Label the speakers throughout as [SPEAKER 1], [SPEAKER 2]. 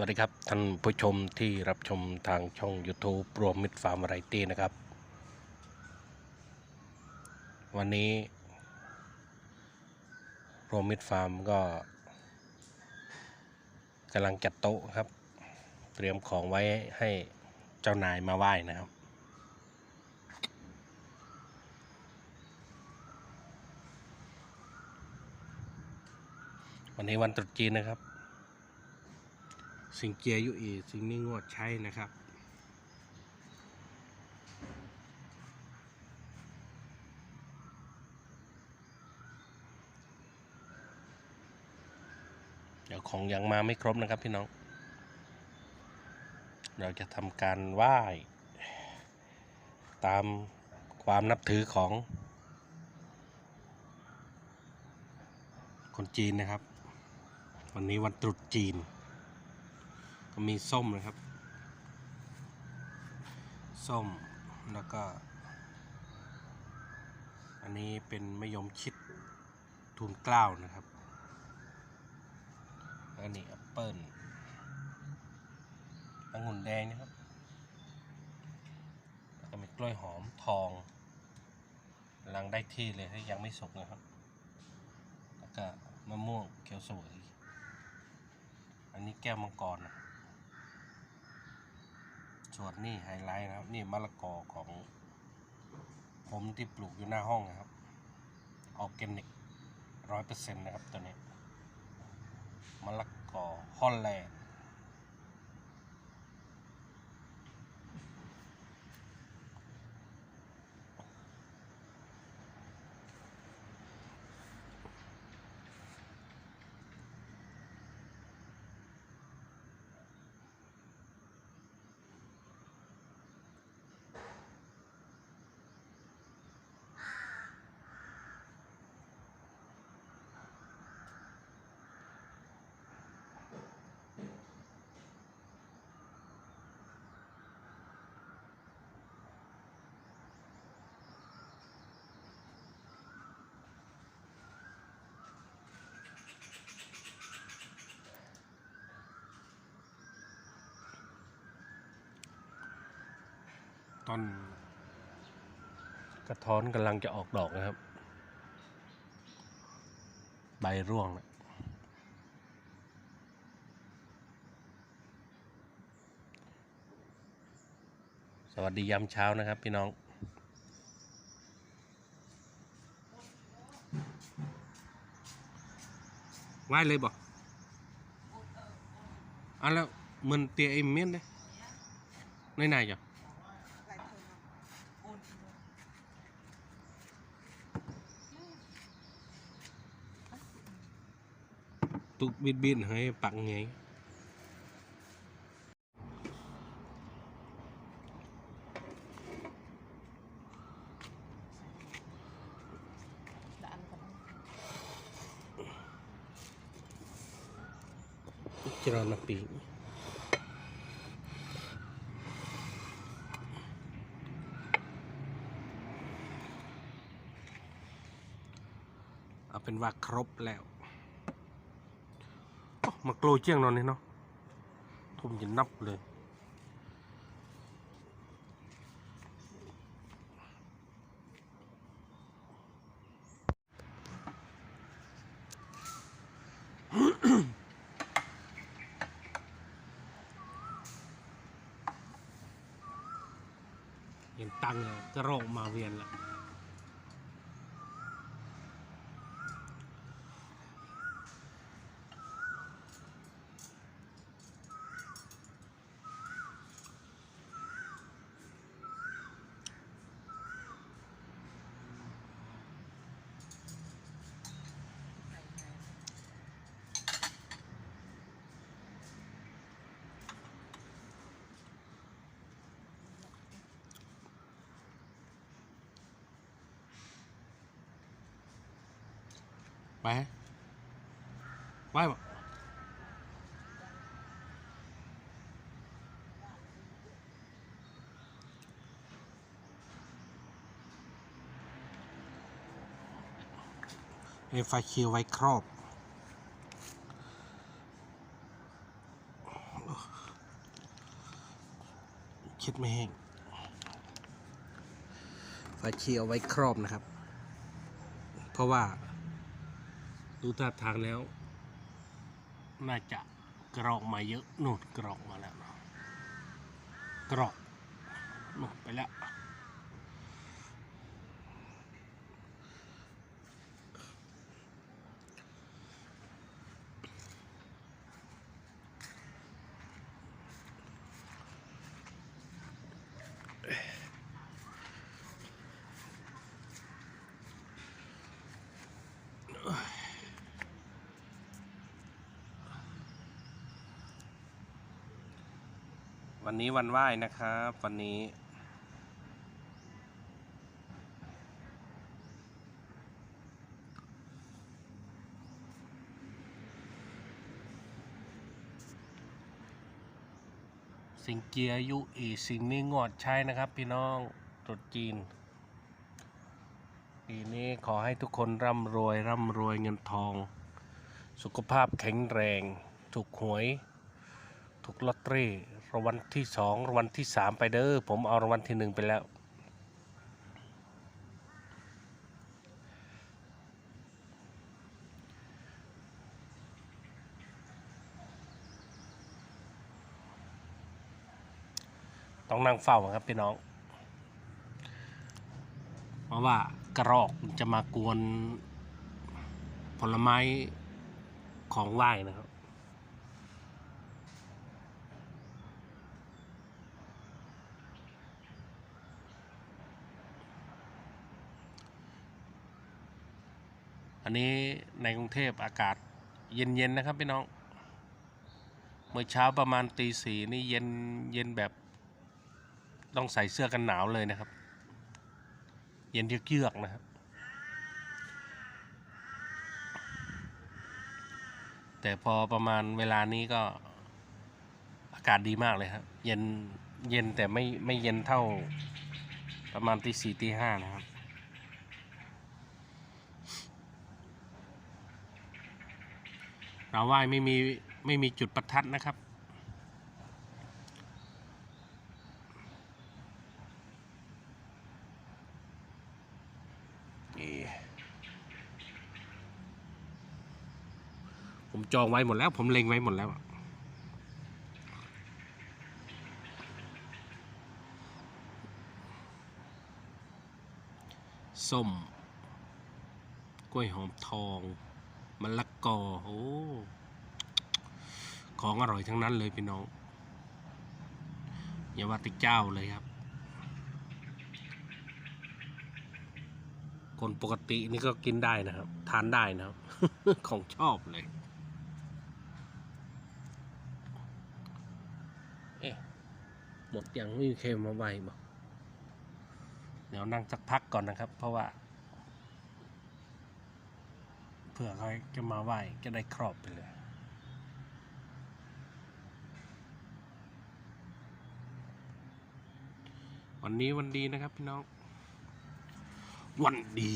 [SPEAKER 1] วัสดีครับ ท่านผู้ชมที่รับชมทางช่อง YouTube รวมมิตรฟาร์มไรตี้นะครับ วันนี้รวมมิตรฟาร์มก็กำลังจัดโต๊ะครับ เตรียมของไว้ให้เจ้านายมาไหว้นะครับ วันนี้วันตรุษจีนนะครับ สิงเจียยุอีสิงนี่งวดใช้นะครับ เดี๋ยวของยังมาไม่ครบนะครับพี่น้อง เราจะทำการไหว้ ตามความนับถือของ คนจีนนะครับ วันนี้วันตรุษจีน ก็มีส้มนะครับ ส้มแล้วก็ อันนี้เป็นมะยมชิดทูนเกล้านะครับอันนี้แอปเปิ้ลองุ่นแดงนะครับแล้วก็มีกล้วยหอมทองกำลังได้ที่เลยถ้ายังไม่สุกนะครับ แล้วก็มะม่วงเขียวสวย อันนี้แก้วมังกรนะ ส่วนนี่ไฮไลท์นะครับ นี่มะละกอของผมที่ปลูกอยู่หน้าห้องนะครับออร์แกนิกร้อยเปอร์เซ็นต์นะครับตัวนี้มะละกอฮอลแลนด์ ต้นกระท้อนกำลังจะออกดอกนะครับ ใบร่วงนะสวัสดียามเช้านะครับพี่น้องไหวเลยบอกอะแล้วมันเตียเอ็มเมียนเด้ในไหนจ้ะ ตุกบิดบินให้ปักไงจรอนปีเอาเป็นว่าครบแล้ว มาโกลยเจียงนอนนี่เนาะทุ่มจะนับเลยเห็นตังค์เลยก็โรคมาเวียนละ ไปไหว้บอกให้ไฟเขียวไว้ครอบโอ้ช็ดไม่แห้งฝาชีเอาไว้ครอบนะครับ เพราะว่า ดูท่าทางแล้ว น่าจะกรอกมาเยอะนู่นกรอกมาแล้วเนาะกรอกนุดไปแล้ว วันนี้วันไหว้นะครับ วันนี้ สิงเกียยุอีสิงนี้งอดใช้นะครับ พี่น้องตรุษจีนปีนี้ขอให้ทุกคนร่ำรวย ร่ำรวยเงินทอง สุขภาพแข็งแรง ถูกหวย ถูกลอตเตอรี่ รางวัลที่สองรางวัลที่สามไปเด้อผมเอารางวัลที่หนึ่งไปแล้ว ต้องนั่งเฝ้าครับพี่น้อง เพราะว่ากระรอกจะมากวนผลไม้ของไหว้นะครับ อันนี้ในกรุงเทพอากาศเย็นๆนะครับพี่น้อง เมื่อเช้าประมาณตีสี่นี่เย็นเย็นแบบต้องใส่เสื้อกันหนาวเลยนะครับ เย็นเยือกๆนะครับ แต่พอประมาณเวลานี้ก็อากาศดีมากเลยครับ เย็นเย็นแต่ไม่ไม่เย็นเท่าประมาณตีสี่ตีห้านะครับ เราไหว้ไม่มีไม่มีจุดประทัดนะครับ ผมจองไว้หมดแล้ว ผมเล็งไว้หมดแล้วส้ม กล้วยหอมทอง มะละกอโอ้ของอร่อยทั้งนั้นเลยพี่น้องอย่าว่าต่เจ้าเลยครับ คนปกตินี่ก็กินได้นะครับ ทานได้นะครับ ของชอบเลย เอ๊ะหมดยังไม่มีใครมาไหวบอกเดี๋ยวนั่งสักพักก่อนนะครับ เพราะว่า เผื่อเขาจะมาไหว้จะได้ครอบไปเลย วันนี้วันดีนะครับพี่น้อง วันดี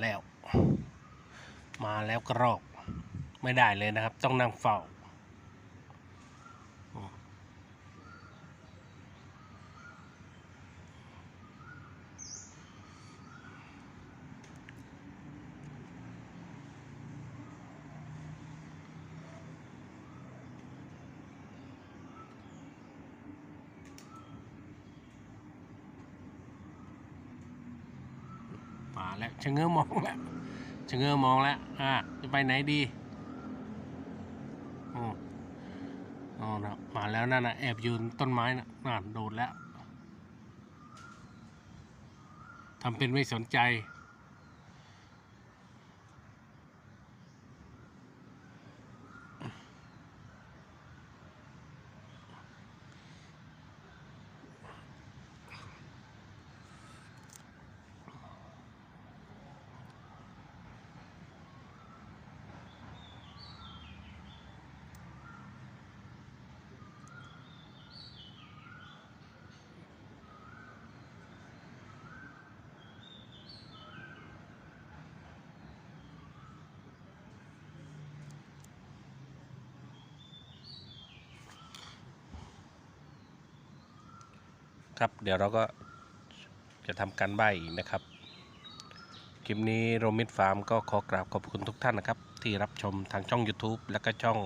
[SPEAKER 1] แล้ว มาแล้วกระรอก ไม่ได้เลยนะครับ ต้องนั่งเฝ้า แล้วชะเง้อมองแล้วชะเง้อมองแล้วอะจะไปไหนดีอ๋อนะมาแล้วนั่นนะแอบยืนต้นไม้นะน่ะโดดแล้วทำเป็นไม่สนใจ ครับ เดี๋ยวเราก็จะทำการใบอีกนะครับ คลิปนี้โรมิดฟาร์มก็ขอกราบขอบคุณทุกท่านนะครับ ที่รับชมทางช่อง YouTube และก็ช่อง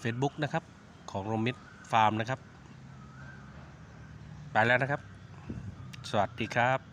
[SPEAKER 1] Facebook นะครับ ของโรมิดฟาร์มนะครับ ไปแล้วนะครับ สวัสดีครับ